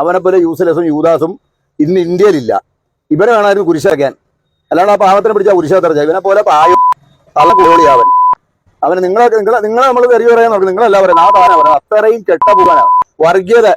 അവനെ പോലെ യൂസ്ലെസും യൂദാസും ഇന്ന് ഇന്ത്യയിലില്ല. ഇവരെ വേണമായിരുന്നു കുരിശാക്കാൻ അല്ലാണ്ട് ആ പാവത്തിനെ പിടിച്ച കുരിശാത്തറച്ച ഇവനെ പോലെ പായും തള്ള കുളിയാവൻ അവന് നിങ്ങളെ നിങ്ങളെ നിങ്ങളെ നമ്മൾ തെറി പറയാൻ നോക്കും. നിങ്ങളല്ല പറയുന്നത് ആ താനാ പറയുന്നത് അത്രയും കെട്ട പോകാനാ വർഗീയത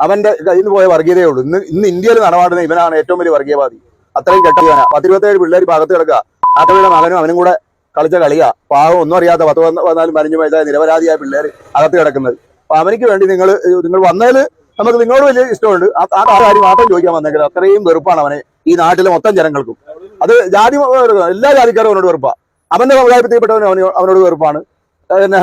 അവന്റെ കയ്യിൽ നിന്ന് പോയ വർഗീയതയേ ഉള്ളൂ. ഇന്ന് ഇന്ന് ഇന്ത്യയിൽ നടമാടുന്ന ഇവനാണ് ഏറ്റവും വലിയ വർഗീയവാദി. അത്രയും കെട്ട പോകാനാ പത്തിരുപത്തേഴ് പിള്ളേർ ഭാഗത്ത് കിടക്കുക. ആട്ടയുടെ മകനും അവനും കൂടെ കളിച്ച കളിയാ. പാവം ഒന്നും അറിയാത്ത പത്ത് വന്നാലും പതിനഞ്ച് വയസ്സായ നിരപരാധിയായ പിള്ളേർ അകത്ത് കിടക്കുന്നത്. അപ്പൊ അവനിക്ക് വേണ്ടി നിങ്ങൾ നിങ്ങൾ വന്നതിൽ നമുക്ക് നിങ്ങളോട് വലിയ ഇഷ്ടമുണ്ട്. ആ കാര്യം മാത്രം ചോദിക്കാൻ വന്നെങ്കിൽ അത്രയും വെറുപ്പാണ് അവനെ ഈ നാട്ടിലെ മൊത്തം ജനങ്ങൾക്കും. അത് ജാതി എല്ലാ ജാതിക്കാരും അവനോട് വെറുപ്പാണ് അവന്റെ സമുദായത്തിൽപ്പെട്ടവന് അവന് അവനോട് വെറുപ്പാണ്.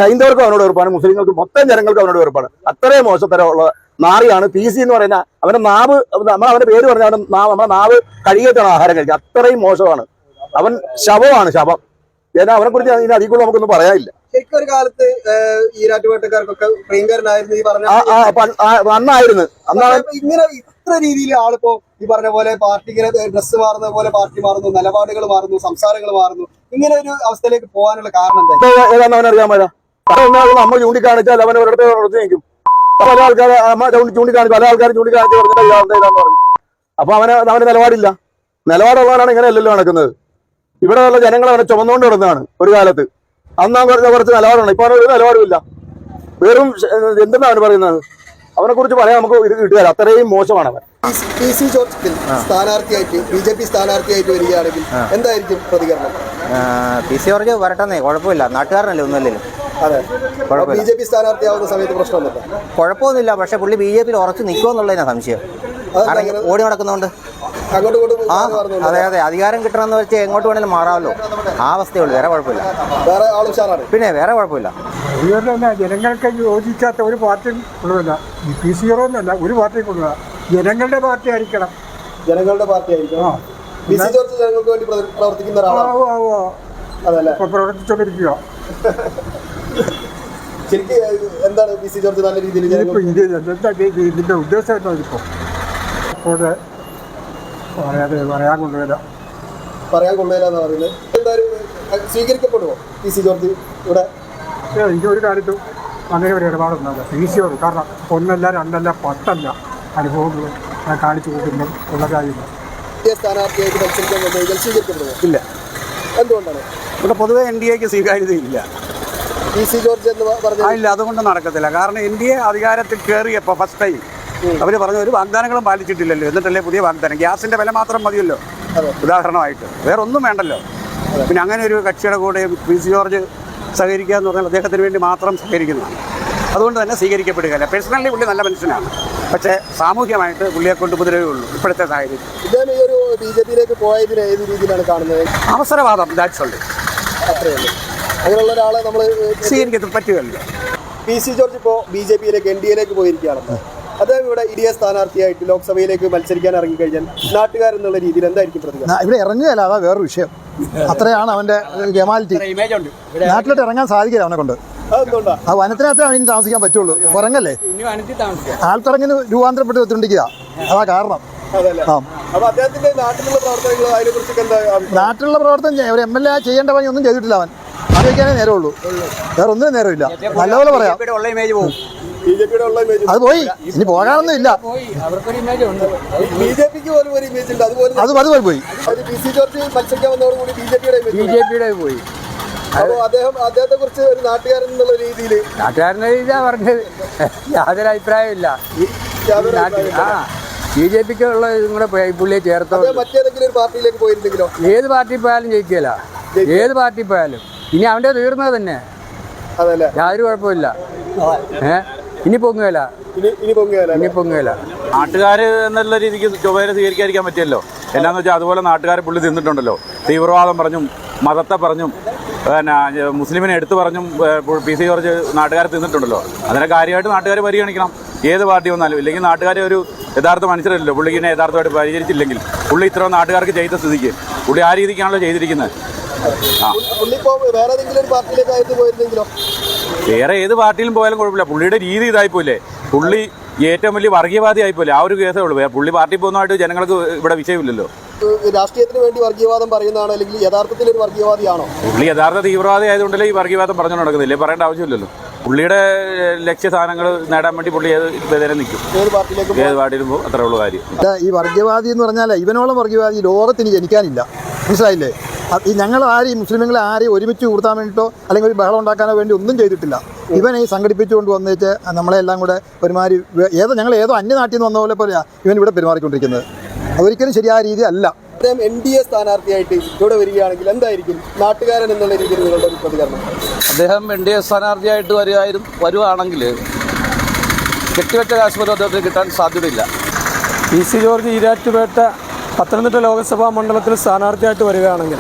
ഹൈന്ദവർക്കും അവനോട് വെറുപ്പാണ്. മുസ്ലിങ്ങൾക്കും മൊത്തം ജനങ്ങൾക്കും അവനോട് വെറുപ്പാണ്. അത്രയും മോശത്തരമുള്ള നാറിയാണ് പി സി എന്ന് പറയുന്ന അവന്റെ നാവ് നമ്മൾ അവന്റെ പേര് പറഞ്ഞ നമ്മുടെ നാവ് കഴുകിയിട്ടാണ് ആഹാരം കഴിക്കുക അത്രയും മോശമാണ്. അവൻ ശവമാണ് ശവം. ഏതാ അവനെ കുറിച്ച് ഇതിന് അധികം നമുക്കൊന്നും പറയാനില്ല. ശരിക്കും ഒരു കാലത്ത് ഈരാറ്റുപേട്ടക്കാർക്കൊക്കെ പ്രിയങ്കരനായിരുന്നു ഈ പറഞ്ഞ അന്നായിരുന്നു അന്നാണ് ഇങ്ങനെ ഇത്ര രീതിയിൽ ആളിപ്പോ ഈ പറഞ്ഞ പോലെ പാർട്ടി ഇങ്ങനെ ഡ്രസ്സ് മാറുന്ന പോലെ പാർട്ടി മാറുന്നു നിലപാടുകൾ മാറുന്നു സംസാരങ്ങൾ മാറുന്നു. ഇങ്ങനെ ഒരു അവസ്ഥയിലേക്ക് പോകാനുള്ള കാരണം എന്താ ഏതാണെന്ന് അവൻ അറിയാൻ പറ്റാ നമ്മൾ ചൂണ്ടിക്കാണിച്ചാൽ അവൻ ഒരിടത്ത് ഉറച്ചു നിൽക്കും. പല ആൾക്കാർ അമ്മ ചൂണ്ടി ചൂണ്ടിക്കാണിച്ചു പല ആൾക്കാരും ചൂണ്ടിക്കാണിച്ച് പറഞ്ഞിട്ട് ഇതാന്ന് പറഞ്ഞു. അപ്പൊ അവന് അവന് നിലപാടില്ല. നിലപാടുള്ളവരാണ് ഇങ്ങനെ അല്ലല്ലോ നടക്കുന്നത്. ഇവിടെ ഉള്ള ജനങ്ങൾ അവനെ ചുമന്നുകൊണ്ട് കിടന്നതാണ് ഒരു കാലത്ത്. അന്ന് കുറച്ച് കുറച്ച് നിലപാടാണ് ഇപ്പൊ ഒരു നിലപാടുമില്ല. വെറും എന്തെന്നാണ് എന്തെന്നാ അവന് പറയുന്നത്? അവനെ കുറിച്ച് പറയാൻ നമുക്ക് ഇത് കിട്ടുക അത്രയും മോശമാണ് അവൻ. പി സി ജോർജ് സ്ഥാനാർത്ഥിയായിട്ട് ബി ജെ പി സ്ഥാനാർത്ഥിയായിട്ട് വരികയാണെങ്കിൽ എന്തായിരിക്കും പ്രതികരണം? പി സി ജോർജ് വരട്ടെന്നേ. കുഴപ്പമില്ല. നാട്ടുകാരനല്ലേ ഒന്നുമല്ലല്ലോ. അതെ. ബി ജെ പി സ്ഥാനാർത്ഥിയാവുന്ന സമയത്ത് പ്രശ്നമൊന്നുമില്ല കുഴപ്പമൊന്നുമില്ല. പക്ഷെ പുള്ളി ബി ജെ പിയിൽ ഉറച്ചു നിൽക്കുമെന്നുള്ളതിനാ സംശയം. ഓടി നടക്കുന്നതുകൊണ്ട് ആ അതെ അതെ. അധികാരം കിട്ടണമെന്ന് വെച്ചാൽ എങ്ങോട്ട് വേണേലും മാറാമല്ലോ. ആ അവസ്ഥയുള്ളൂ വേറെ കുഴപ്പമില്ല. പിന്നെ വേറെ കുഴപ്പമില്ല. അതുപോലെ തന്നെ ജനങ്ങൾക്ക് യോജിക്കാത്ത ഒരു പാർട്ടിയും കൊള്ളുന്നില്ല ഈ പി സീറോ എന്നല്ല ഒരു പാർട്ടിയും കൊള്ളുക ജനങ്ങളുടെ പാർട്ടി ആയിരിക്കണം. ജനങ്ങളുടെ പാർട്ടി ആയിരിക്കണം. ജനങ്ങൾക്ക് വേണ്ടി പ്രവർത്തിക്കുന്ന ഒരാളാണ്. പ്രവർത്തിച്ചുകൊണ്ടിരിക്കുക ശരിക്കും എന്താണ് പി സി ജോർജ് നല്ല രീതിയിൽ ഇതിന്റെ ഉദ്ദേശം എന്താ ഇതിപ്പോ? അപ്പോൾ പറയാതെ പറയാൻ കൊണ്ടുവരാം പറയാൻ കൊള്ളില്ല എന്ന് പറയുന്നത് എന്തായാലും സ്വീകരിക്കപ്പെടുമോ പി സി ജോർജ് ഇവിടെ? എനിക്ക് ഒരു കാര്യത്തും അങ്ങനെ ഒരു ഇടപാടൊന്നുമില്ല. പി സി ഓർ കാരണം ഒന്നല്ല രണ്ടല്ല പത്തല്ല അനുഭവങ്ങൾ ഞാൻ കാണിച്ചു കൊടുക്കുമ്പോൾ ഉള്ള പുതിയ സ്ഥാനാർത്ഥിയായിട്ട് മത്സരിക്കാൻ വന്നു സ്വീകരിക്കപ്പെടുമോ ഇല്ല. എന്തുകൊണ്ടാണ്? ഇവിടെ പൊതുവെ എൻ ഡി എക്ക് സ്വീകാര്യതയില്ല. പി സി ജോർജ് എന്ന് പറഞ്ഞാൽ ഇല്ല അതുകൊണ്ട് നടക്കത്തില്ല. കാരണം എൻ ഡി എ അധികാരത്തിൽ കയറിയപ്പോൾ ഫസ്റ്റ് ടൈം അവർ പറഞ്ഞ ഒരു വാഗ്ദാനങ്ങളും പാലിച്ചിട്ടില്ലല്ലോ. എന്നിട്ടല്ലേ പുതിയ വാഗ്ദാനം? ഗ്യാസിന്റെ വില മാത്രം മതിയല്ലോ. ഉദാഹരണമായിട്ട്. വേറെ ഒന്നും വേണ്ടല്ലോ പിന്നെ അങ്ങനെ ഒരു കക്ഷിയുടെ കൂടെ പി സി ജോർജ് സഹകരിക്കുക എന്ന് പറഞ്ഞാൽ അദ്ദേഹത്തിന് വേണ്ടി മാത്രം സഹകരിക്കുന്നതാണ്. അതുകൊണ്ട് തന്നെ സ്വീകരിക്കപ്പെടുകയില്ല. പേഴ്സണലി പുള്ളി നല്ല മനുഷ്യനാണ്. പക്ഷേ സാമൂഹ്യമായിട്ട് പുള്ളിയെ കൊണ്ട് ഉപദ്രവേ ഉള്ളൂ ഇപ്പോഴത്തെ സാഹചര്യം. അവസരവാദം ദാറ്റ്സ് ഉണ്ട് അങ്ങനെയുള്ള ഒരാളെ നമ്മൾ സ്വീകരിക്കത്തിൽ പറ്റുകയല്ലോ. പി സി ജോർജ് ഇപ്പോൾ ബി ജെ പിയിലേക്ക് എൻ ഡി എയിലേക്ക് പോയിരിക്കുകയാണ്. അദ്ദേഹം ഇവിടെ ഇടിയ സ്ഥാനാർത്ഥിയായിട്ട് ലോക്സഭയിലേക്ക് മത്സരിക്കാൻ ഇറങ്ങിക്കഴിഞ്ഞാൽ നാട്ടുകാരെന്നുള്ള രീതിയിൽ എന്തായിരിക്കും പ്രതികരണം? ഇവിടെ ഇറങ്ങുകയല്ല അതാ വേറൊരു വിഷയം. അത്രയാണ് അവന്റെ ഗമാലിറ്റി നാട്ടിലോട്ട് ഇറങ്ങാൻ സാധിക്കില്ല അവനെ കൊണ്ട്. ആ വനത്തിനകത്ത് ഇനി താമസിക്കാൻ പറ്റുള്ളൂ. പുറങ്ങല്ലേ ആൾത്തിറങ്ങിന് രൂപാന്തരപ്പെട്ട് വെച്ചുകൊണ്ടിരിക്കുക അതാ കാരണം. നാട്ടിലുള്ള പ്രവർത്തനം ഒരു എം എൽ എ ചെയ്യേണ്ട പണി ഒന്നും ചെയ്തിട്ടില്ല അവൻ. ആലോചിക്കാനേ നേരമുള്ളൂ. വേറെ ഒന്നിനും നേരമില്ല. നല്ലപോലെ പറയാം. അത് പോയി. ഇനി പോകാനൊന്നും ഇല്ല. ബി ജെ പിക്ക് പോലും ഒരു ഇമേജ് ഉണ്ട് അതുപോലെ അത് അതുപോലെ പോയി. പി സി ജോർജ് മത്സരിക്കാൻ വന്നതോടുകൂടി ബി ജെ പിയുടെ ബി ജെ പിയുടെ പോയി. അപ്പോൾ അദ്ദേഹം അദ്ദേഹത്തെ കുറിച്ച് ഒരു നാട്ടുകാരൻ എന്നുള്ള രീതിയിൽ നാട്ടുകാരനെ ഇതാ പറഞ്ഞത്. യാതൊരു അഭിപ്രായമില്ല ആ ബി ജെ പിക്ക് ഉള്ള ഇതും കൂടെ പുള്ളിയെ ചേർത്തോ മറ്റേതെങ്കിലും ഒരു പാർട്ടിയിലേക്ക് പോയിരുന്നെങ്കിലോ? ഏത് പാർട്ടി പോയാലും ജയിക്കില്ല ഏത് പാർട്ടി പോയാലും. ഇനി അവന്റെ തീർന്നത് തന്നെ. അതല്ലേ? യാതൊരു കുഴപ്പമില്ല ഏ? ഇനി പൊങ്ങുകയില്ല. ഇനി ഇനി പൊങ്ങുകയല്ലേ ഇനി പൊങ്ങുകയില്ല. നാട്ടുകാർ എന്നുള്ള രീതിക്ക് ചൊവ്വയെ സ്വീകരിക്കാതിരിക്കാൻ പറ്റിയല്ലോ. എന്നാന്ന് വെച്ചാൽ അതുപോലെ നാട്ടുകാരെ പുള്ളി തിന്നിട്ടുണ്ടല്ലോ. തീവ്രവാദം പറഞ്ഞും മതത്തെ പറഞ്ഞും പിന്നെ മുസ്ലിമിനെ എടുത്തു പറഞ്ഞും പി സി ജോർജ് നാട്ടുകാരെ തിന്നിട്ടുണ്ടല്ലോ. അതിനെ കാര്യമായിട്ട് നാട്ടുകാർ പരിഗണിക്കണം. ഏത് പാർട്ടി വന്നാലും. ഇല്ലെങ്കിൽ നാട്ടുകാരെ ഒരു യഥാർത്ഥ മനുഷ്യരല്ലോ പുള്ളിക്കിനെ യഥാർത്ഥമായിട്ട് പരിചരിച്ചില്ലെങ്കിൽ. പുള്ളി ഇത്ര നാട്ടുകാർക്ക് ചെയ്ത സ്ഥിതിക്ക്. പുള്ളി ആ രീതിക്കാണല്ലോ ചെയ്തിരിക്കുന്നത്. ആ. വേറെ വേറെ ഏത് പാർട്ടിയിലും പോയാലും കുഴപ്പമില്ല. പുള്ളിയുടെ രീതി ഇതായിപ്പോയില്ലേ പുള്ളി ഏറ്റവും വലിയ വർഗീയവാദി ആയിപ്പോലെ ആ ഒരു കേസേ ഉള്ളൂ. പുള്ളി പാർട്ടി പോകുന്നതായിട്ട് ജനങ്ങൾക്ക് ഇവിടെ വിഷയമില്ലല്ലോ. രാഷ്ട്രീയത്തിന് വേണ്ടി വർഗീയവാദം പറയുന്നതാണോ അല്ലെങ്കിൽ യഥാർത്ഥത്തിൽ ഒരു വർഗീയവാദിയാണോ? പുള്ളി യഥാർത്ഥ തീവ്രവാദി ആയതുകൊണ്ടല്ലേ ഈ വർഗീയവാദം പറഞ്ഞു നടക്കുന്നില്ലേ പറയേണ്ട ആവശ്യമില്ലല്ലോ. പുള്ളിയുടെ ലക്ഷ്യ സാധനങ്ങൾ നേടാൻ വേണ്ടി പുള്ളി ഏത് നിൽക്കും. ഏത് പാർട്ടിയിലേക്ക് ഏത് പാർട്ടിയിലും അത്രേ ഉള്ളൂ കാര്യം. ഈ വർഗീയവാദി എന്ന് പറഞ്ഞാൽ ഇവനോളം വർഗീയവാദി ലോകത്തിന് ജനിക്കാനില്ല. മനസ്സിലായില്ലേ? ഞങ്ങൾ ആരെയും മുസ്ലിങ്ങളെ ആരെയും ഒരുമിച്ച് കൂട്ടാൻ വേണ്ടിയിട്ടോ അല്ലെങ്കിൽ ഒരു ബഹളം ഉണ്ടാക്കാനോ വേണ്ടി ഒന്നും ചെയ്തിട്ടില്ല. ഇവനെ ഈ സംഘടിപ്പിച്ചുകൊണ്ട് വന്നിട്ട് നമ്മളെല്ലാം കൂടെ ഒരുമാതിരി ഏതോ ഞങ്ങൾ ഏതോ അന്യനാട്ടിൽ നിന്ന് വന്ന പോലെ പോലെയാ ഇവൻ ഇവിടെ പെരുമാറിക്കൊണ്ടിരിക്കുന്നത്. അതൊരിക്കലും ശരിയായ രീതി അല്ല. അദ്ദേഹം എൻ ഡി എ സ്ഥാനാർത്ഥിയായിട്ട് ഇവിടെ വരികയാണെങ്കിൽ എന്തായിരിക്കും? നാട്ടുകാരൻ എന്നുള്ള രീതിയിൽ നിങ്ങളുടെ ഒരു പ്രതികരണം. അദ്ദേഹം എൻ ഡി എ സ്ഥാനാർത്ഥിയായിട്ട് വരുമായിരുന്നു വരുവാണെങ്കിൽ കെട്ടിവെച്ച കാശ്മീർ അദ്ദേഹത്തിന് കിട്ടാൻ സാധ്യതയില്ല. P C George Erattupetta Pathanamthitta Lok Sabha മണ്ഡലത്തിൽ സ്ഥാനാർത്ഥിയായിട്ട് വരികയാണെങ്കിൽ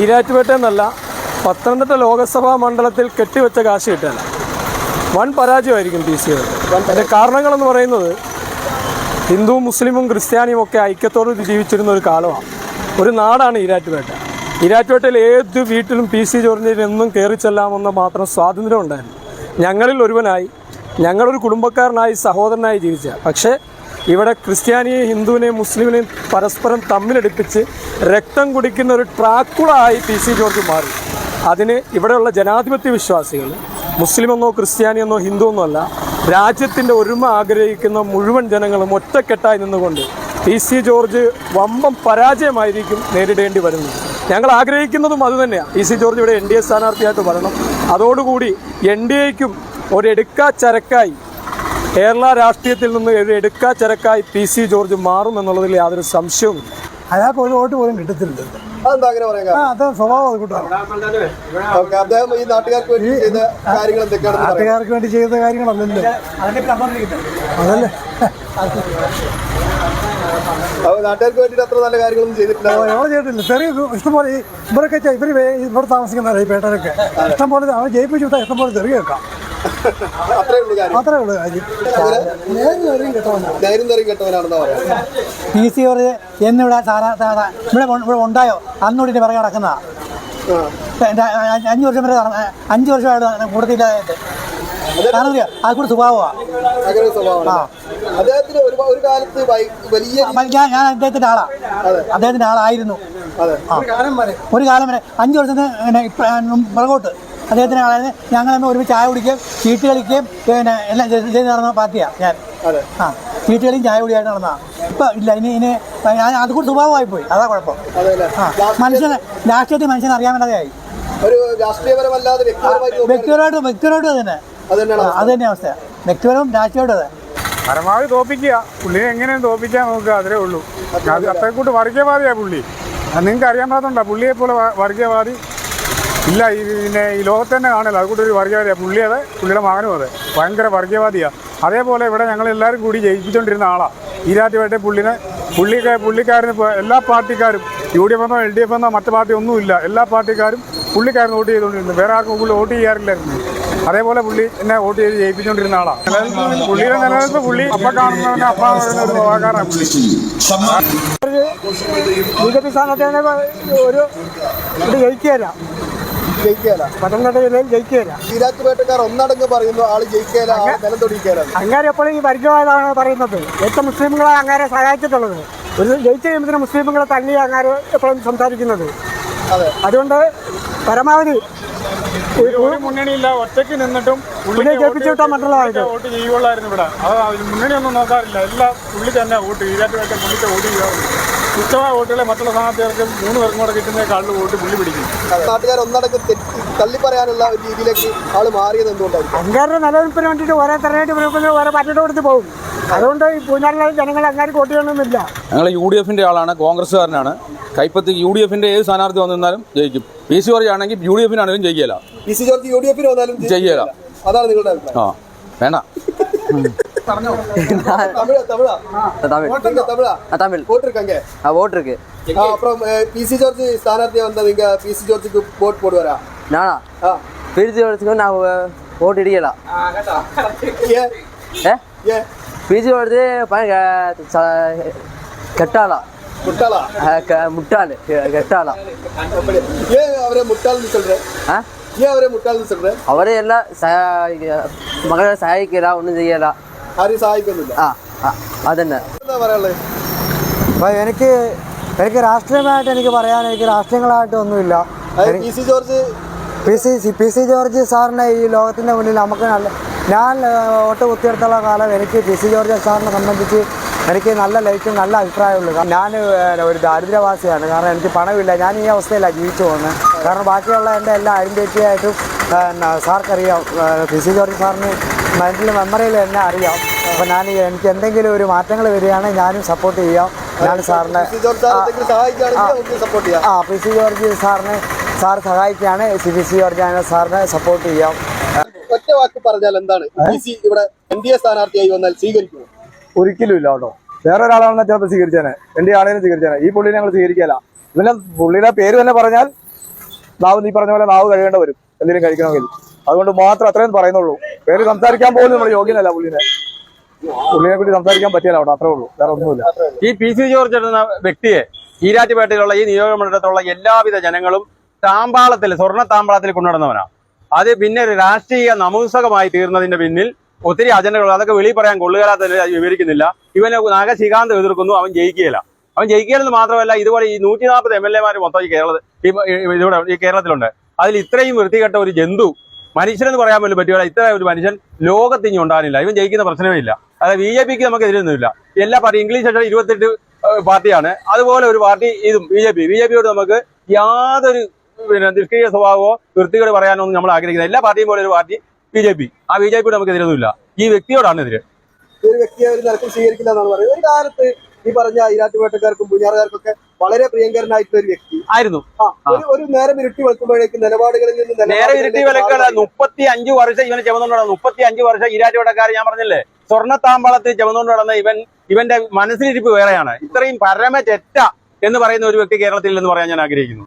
ഈരാറ്റുപേട്ട എന്നല്ല പത്തനംതിട്ട ലോകസഭാ മണ്ഡലത്തിൽ കെട്ടിവെച്ച കാശ് കിട്ടാൻ വൻ പരാജയമായിരിക്കും ടി സി അതിന്റെ കാരണങ്ങളെന്ന് പറയുന്നത് ഹിന്ദു മുസ്ലിമും ക്രിസ്ത്യാനിയും ഒക്കെ ഐക്യത്തോട് ജീവിച്ചിരുന്ന ഒരു കാലമാണ്. ഒരു നാടാണ് ഈരാറ്റുപേട്ട. ഈരാറ്റുപേട്ടയിൽ ഏത് വീട്ടിലും പി സി ജോർജിന് എന്നും കയറി ചെല്ലാമെന്ന് മാത്രം സ്വാതന്ത്ര്യം ഉണ്ടായിരുന്നു. ഞങ്ങളിൽ ഒരുവനായി ഞങ്ങളൊരു കുടുംബക്കാരനായി സഹോദരനായി ജീവിച്ച. പക്ഷേ ഇവിടെ ക്രിസ്ത്യാനിയെയും ഹിന്ദുവിനെയും മുസ്ലിമിനെയും പരസ്പരം തമ്മിലടിപ്പിച്ച് രക്തം കുടിക്കുന്ന ഒരു ട്രാക്കുളായി പി സി ജോർജ് മാറി. അതിന് ഇവിടെയുള്ള ജനാധിപത്യ വിശ്വാസികൾ മുസ്ലിമെന്നോ ക്രിസ്ത്യാനിയെന്നോ ഹിന്ദു എന്നോ അല്ല രാജ്യത്തിന്റെ ഒരുമ ആഗ്രഹിക്കുന്ന മുഴുവൻ ജനങ്ങളും ഒറ്റക്കെട്ടായി നിന്നുകൊണ്ട് പി സി ജോർജ് വമ്പം പരാജയമായിരിക്കും നേരിടേണ്ടി വരുന്നത്. ഞങ്ങൾ ആഗ്രഹിക്കുന്നതും അതുതന്നെയാണ് പി സി ജോർജ് ഇവിടെ എൻ ഡി എ സ്ഥാനാർത്ഥിയായിട്ട് വരണം. അതോടുകൂടി എൻ ഡി എക്കും ഒരു എടുക്കാ ചരക്കായി കേരള രാഷ്ട്രീയത്തിൽ നിന്ന് എടുക്കാ ചരക്കായി പി സി ജോർജ് മാറും എന്നുള്ളതിൽ യാതൊരു സംശയവും അയാൾക്ക് ഒരു വോട്ട് പോലും കിട്ടത്തില്ല. അതെന്താ അങ്ങനെ പറയാൻ കാരണം? അത് സ്വഭാവം കൂട്ടാണ് ഓക്കെ അദ്ദേഹം ഈ നാട്ടുകാർക്ക് വേണ്ടി ചെയ്ത കാര്യങ്ങൾ നാട്ടുകാർക്ക് വേണ്ടി ചെയ്ത കാര്യങ്ങളല്ലല്ലോ. അതല്ലേ? അപ്പോൾ നാട്ടുകാർക്ക് വേണ്ടിയിട്ട് അത്ര നല്ല കാര്യങ്ങളൊന്നും ചെയ്തിട്ടില്ല. എവിടെ ചെയ്തിട്ടില്ല. ചെറിയ ഇഷ്ടംപോലെ ഇവരൊക്കെ വേ- ഇവിടെ താമസിക്കുന്നവരാ ഈ പേട്ടരൊക്കെ. ഇഷ്ടംപോലെ അവർ ജയിപ്പിച്ചു വിട്ടാൽ ഇഷ്ടംപോലെ ചെറിയ കേൾക്കാം അത്രേ ഉള്ളൂ കാര്യം. അത്രേ ഉള്ളൂ കാര്യം. നേരും തെറിയും കെട്ടവനാണെന്നാ പറയാം. പി സി ജോർജ് എന്നിവിടെ സാധാ സാധാ ഇവിടെ ഇവിടെ ഉണ്ടായോ? അന്നോടി പിറകെ നടക്കുന്നതാ അഞ്ച് വർഷം വരെ അഞ്ച് വർഷമായിട്ട് അറിയോ അത്. കൂടി സ്വഭാവമാണ് അങ്ങനെ ഒരു സ്വഭാവമാണ്. അദ്ദേഹത്തിന് ഒരു ഒരു കാലത്ത് വലിയ ഞാൻ ഞാൻ അദ്ദേഹത്തിന്റെ ആളാ. അദ്ദേഹത്തിന്റെ ആളായിരുന്നു. ഒരു കാലം വരെ. അഞ്ചു വർഷത്തിന് പുറകോട്ട്. അദ്ദേഹത്തിന്റെ ആളായിരുന്നു. തമ്മിൽ ഒരുമിച്ച് ചായ കുടിക്കുകയും ചീട്ട് കളിക്കുകയും പിന്നെ എല്ലാം ചെയ്ത് നടന്ന പാർട്ടിയാണ് ഞാൻ. അതെ. ആ ചീട്ട് കളിയും ചായ കുടിയായിട്ട് നടന്നതാണ് ഇപ്പം ഇല്ല ഇനി ഇനി ഞാൻ അത് കൂടി സ്വഭാവമായി പോയി അതാ കുഴപ്പം അതെല്ലേ ആ മനുഷ്യനെ രാഷ്ട്രീയത്തിൽ മനുഷ്യനെ അറിയാൻ വേണ്ടതായി വ്യക്തിപരമായിട്ട് വ്യക്തിപരമായിട്ട് തന്നെ. അത് തന്നെ അവസ്ഥ വ്യക്തിപരവും രാഷ്ട്രീയമായിട്ടും അതെ. പരമാവധി തോപ്പിക്കുക. പുള്ളിയെ എങ്ങനെയും തോപ്പിക്കാൻ നോക്കുക അതേ ഉള്ളൂ. അത് കൂട്ട് വർഗീയവാദിയാണ് പുള്ളി. നിങ്ങൾക്ക് അറിയാൻ പാടുണ്ടോ പുള്ളിയെ പോലെ വർഗീയവാദി ഇല്ല ഈ പിന്നെ ഈ ലോകത്ത് തന്നെ കാണില്ല അതുകൊണ്ട് ഒരു വർഗീയവാദിയാണ് പുള്ളി അതെ പുള്ളിയുടെ മകനും അതെ. ഭയങ്കര വർഗീയവാദിയാണ് അതേപോലെ ഇവിടെ ഞങ്ങൾ എല്ലാവരും കൂടി ജയിപ്പിച്ചുകൊണ്ടിരുന്ന ആളാണ് ഈരാറ്റുമായിട്ട് പുള്ളിനെ പുള്ളിക്ക് പുള്ളിക്കാരന് എല്ലാ പാർട്ടിക്കാരും യു ഡി എഫ് എന്നോ എൽ ഡി എഫ് എന്നോ മറ്റു പാർട്ടി ഒന്നുമില്ല എല്ലാ പാർട്ടിക്കാരും പുള്ളിക്കാരൻ വോട്ട് ചെയ്തുകൊണ്ടിരുന്നു വേറെ ആർക്കും പുള്ളി വോട്ട് ചെയ്യാറില്ലായിരുന്നു. അതേപോലെ പുള്ളി എന്നെ വോട്ട് ചെയ്ത് ജയിപ്പിച്ചുകൊണ്ടിരുന്ന ആളാണ് പുള്ളിയുടെ നിലനിൽപ്പ് പുള്ളി അപ്പ കാണുന്നവനെ അപ്പ പറയുന്ന ഒരു പുള്ളി. ബി ജെ പി സ്ഥാനാർത്ഥി ഒരു ജയിക്കുകയില്ല ജയിക്കുകയല്ല പത്തനംതിട്ട ജില്ലയിൽ ജയിക്കുകയില്ല ഈരാറ്റുപേട്ടക്കാർ ഒന്നടങ്ക് പറയുന്നു ആൾ ജയിക്കുകയല്ല ആൾ നിലം തൊടിക്കുകയാണ് അങ്ങാരെ എപ്പോഴും ഈ പരിചയമായതാണ് പറയുന്നത്. ഏറ്റവും മുസ്ലിമുകളെ അങ്ങാരെ സഹായിച്ചിട്ടുള്ളത്. ഒരു ജയിച്ച കഴിയുമ്പോൾ മുസ്ലിമുകളെ തള്ളി അങ്ങാര് എപ്പോഴും സംസാരിക്കുന്നത്. അതെ. അതുകൊണ്ട് പരമാവധി മുന്നണിയില്ല ഒറ്റയ്ക്ക് നിന്നിട്ടും പുള്ളിയെ ജയിപ്പിച്ചു വിട്ടാൽ മറ്റുള്ളതായിട്ട് വോട്ട് ചെയ്യുള്ളായിരുന്നു ഇവിടെ. അത് മുന്നണി ഒന്നും നോക്കാറില്ല. എല്ലാം പുള്ളി തന്നെ വോട്ട് ഈരാറ്റുമായിട്ട് പുള്ളിക്ക് വോട്ട് ചെയ്യാറുണ്ട്. തുച്ഛമായ വോട്ടുകളെ മറ്റുള്ള സ്ഥാനാർത്ഥികൾക്ക് മൂന്ന് പേർക്കും കൂടെ കിട്ടുന്നേക്കാളും വോട്ട് പുള്ളി പിടിക്കും. നാട്ടുകാർ ഒന്നടക്ക് തെറ്റി തള്ളി പറയാനുള്ള ഒരു രീതിയിലേക്ക് ആൾ മാറിയത് എന്തുകൊണ്ടായിരിക്കും? അങ്ങാരുടെ നിലനിൽപ്പിന് വേണ്ടിയിട്ട് ഓരോ തെരഞ്ഞെടുപ്പ് പ്രവർത്തനം ഓരോ പാർട്ടിയുടെ കൊടുത്ത് പോകും. അതുകൊണ്ട് ഈ പൂഞ്ഞാറിലെ ജനങ്ങൾ അങ്ങാര് വോട്ട് ചെയ്യണമെന്നില്ല. ഞങ്ങൾ യു ഡി എഫിന്റെ ആളാണ് കോൺഗ്രസ്സുകാരനാണ്. കൈപ്പത്തി യു ഡി എഫിന്റെ ഏത് സ്ഥാനാർത്ഥി വന്നിരുന്നാലും ജയിക്കും. പി സി ജോർജ് ആണെങ്കിൽ യു ഡി എഫിനാണെങ്കിലും ജയിക്കില്ല P C George U D എഫിന് വന്നാലും ജയിക്കില്ല അതാണ് നിങ്ങളുടെ അഭിപ്രായം. ആ വേണ്ട. தமிழ் போட்டிருக்காங்க. ஓட்டிருக்கு. அப்புறம் பிசி ஜார்ஜ் ஸ்தானார்த்தியா வந்தது பிசி ஜார்ஜுக்கு போட் போடுவாரா? நானா? பிசி ஜார்ஜுக்கு நான் ஓட்டு இடிக்கலாம் ஏ? PC George கெட்டாளா? முட்டாளா? முட்டாள். கெட்டாளா? ஏன் அவரே முட்டாள்னு சொல்றேன் ஏன் அவரே முட்டாள்னு சொல்றேன் அவரே எல்லாம் மகளை சகாய்க்கலாம் ஒன்றும் செய்யலாம் ആരും സഹായിക്കുന്നില്ല. ആ ആ, അതന്നെ. എന്താ പറയാനുള്ളത് അപ്പോൾ എനിക്ക് എനിക്ക് രാഷ്ട്രീയമായിട്ട് എനിക്ക് പറയാൻ എനിക്ക് രാഷ്ട്രീയങ്ങളായിട്ട് ഒന്നുമില്ല. P C George P C C P C George സാറിനെ ഈ ലോകത്തിന്റെ മുന്നിൽ നമുക്ക് നല്ല ഞാൻ വോട്ട് കുത്തിയെടുത്തുള്ള കാലം എനിക്ക് പി സി ജോർജ് സാറിനെ സംബന്ധിച്ച് എനിക്ക് നല്ല ലൈക്കും നല്ല അഭിപ്രായമുള്ളൂ. ഞാൻ ഒരു ദാരിദ്ര്യവാസിയാണ്. കാരണം എനിക്ക് പണമില്ല. ഞാൻ ഈ അവസ്ഥയിലാണ് ജീവിച്ചു പോകുന്നത് കാരണം ബാക്കിയുള്ള എന്റെ എല്ലാ ഐഡന്റിറ്റി ആയിട്ടും സാർക്കറിയാം. പി സി ജോർജ് സാറിന് മൈൻഡിൽ മെമ്മറിയിൽ എന്നെ അറിയാം. അപ്പോൾ ഞാൻ എനിക്ക് എന്തെങ്കിലും ഒരു മാറ്റങ്ങൾ വരികയാണെങ്കിൽ ഞാനും സപ്പോർട്ട് ചെയ്യാം. ഞാൻ സാറിനെ ആ പി സി ജോർജ് സാറിനെ സാർ സഹായിക്കുകയാണ്. സി പി സി ജോർജ് ആണ് സാറിനെ സപ്പോർട്ട് ചെയ്യാം. ഒറ്റ വാക്ക് പറഞ്ഞാൽ എന്താണ്? പി സി ഇവിടെ എൻ ഡി എ സ്ഥാനാർത്ഥിയായി വന്നാൽ സ്വീകരിക്കുമോ? ഒരിക്കലും ഇല്ല കേട്ടോ. വേറെ ഒരാളാണെന്ന് ചിലപ്പോൾ സ്വീകരിച്ചേനെ. എന്റെ ആളെയും സ്വീകരിച്ചേനെ. ഈ പുള്ളിനെ ഞങ്ങൾ സ്വീകരിക്കാല പിന്നെ പുള്ളിയുടെ പേര് തന്നെ പറഞ്ഞാൽ നാവ് നീ പറഞ്ഞ പോലെ നാവ് കഴിയേണ്ട വരും. എന്തെങ്കിലും കഴിക്കണമെങ്കിൽ. അതുകൊണ്ട് മാത്രം അത്രയും പറയുന്നുള്ളൂ. പേര് സംസാരിക്കാൻ പോലും നമ്മൾ യോഗ്യനല്ല പുള്ളിനെ. പുള്ളിനെ കൂടി സംസാരിക്കാൻ പറ്റിയല്ല അവിടെ അത്രേ ഉള്ളൂ. വേറെ ഒന്നുമില്ല. ഈ പി സി ജോർജ് എന്ന വ്യക്തിയെ ഈരാറ്റുപേട്ടയിലുള്ള ഈ നിയോജകമണ്ഡലത്തിലുള്ള എല്ലാവിധ ജനങ്ങളും താമ്പാളത്തിൽ സ്വർണ താമ്പാളത്തിൽ കൊണ്ടുനടന്നവനാണ് അത് പിന്നെ ഒരു രാഷ്ട്രീയ നമൂസകമായി തീർന്നതിന്റെ പിന്നിൽ ഒത്തിരി അജണ്ടകൾ അതൊക്കെ വെളിയിൽ പറയാൻ കൊള്ളുകയാത്തതിൽ അത് വിവരിക്കുന്നില്ല. ഇവനെ നാഗശികാന്ത് എതിർക്കുന്നു അവൻ ജയിക്കുകയില്ല. അവൻ ജയിക്കുകയെന്ന് മാത്രമല്ല ഇതുപോലെ ഈ നൂറ്റി നാൽപ്പത് എം എൽ എമാർ മൊത്തം ഈ കേരളത്തിൽ ഇവിടെ ഈ കേരളത്തിലുണ്ട്. അതിൽ ഇത്രയും വൃത്തികെട്ട ഒരു ജന്തു മനുഷ്യനെന്ന് പറയാൻ പോലും പറ്റുകയില്ല ഇത്ര ഒരു മനുഷ്യൻ ലോകത്ത് ഇനി ഉണ്ടാകില്ല ഇവൻ ജയിക്കുന്ന പ്രശ്നമേ ഇല്ല. അതായത് ബി ജെ പിക്ക് നമുക്ക് എതിരൊന്നുമില്ല. എല്ലാ പാർട്ടി ഇംഗ്ലീഷ് അക്ഷരം ഇരുപത്തെട്ട് പാർട്ടിയാണ്. അതുപോലെ ഒരു പാർട്ടി ഇതും B J P. B J പിയോട് നമുക്ക് യാതൊരു പിന്നെ നിഷ്ക്രിയ സ്വഭാവമോ വൃത്തികേട് പറയാനൊന്നും നമ്മൾ ആഗ്രഹിക്കുന്നത് എല്ലാ പാർട്ടിയും പോലെ ഒരു പാർട്ടി ബി ജെ പി. ആ ബി ജെ പിയോട് നമുക്ക് എതിരൊന്നുമില്ല. ഈ വ്യക്തിയോടാണ് എതിര്. ഒരു വ്യക്തിയെ ഒരു നിരക്കും സ്വീകരിക്കില്ല എന്നാണ് പറയുന്നത്. ഒരു കാലത്ത് ഈ പറഞ്ഞ ഈരാറ്റുപേട്ടക്കാർക്കും പൂഞ്ഞാറുകാർക്കൊക്കെ വളരെ പ്രിയങ്കരനായിട്ടുള്ള ഒരു വ്യക്തി. ആയിരുന്നു. ഒരു നേരം ഇരുട്ടി വെക്കുമ്പോഴേക്കും നിലപാടുകളിൽ നിന്ന് നേരെ ഇരുട്ടി വിലക്കുള്ള മുപ്പത്തി അഞ്ച് വർഷം ഇവന് ചുമന്നുകൊണ്ട് നടന്നു മുപ്പത്തി അഞ്ച് വർഷം ഈരാറ്റുപേട്ടക്കാർ ഞാൻ പറഞ്ഞില്ലേ? സ്വർണ താമ്പാളത്തിൽ ചുമന്നുകൊണ്ട് നടന്ന ഇവൻ ഇവന്റെ മനസ്സിലിരിപ്പ് വേറെയാണ്. ഇത്രയും പരമ ചെറ്റ എന്ന് പറയുന്ന ഒരു വ്യക്തി കേരളത്തിൽ എന്ന് പറയാൻ ഞാൻ ആഗ്രഹിക്കുന്നു.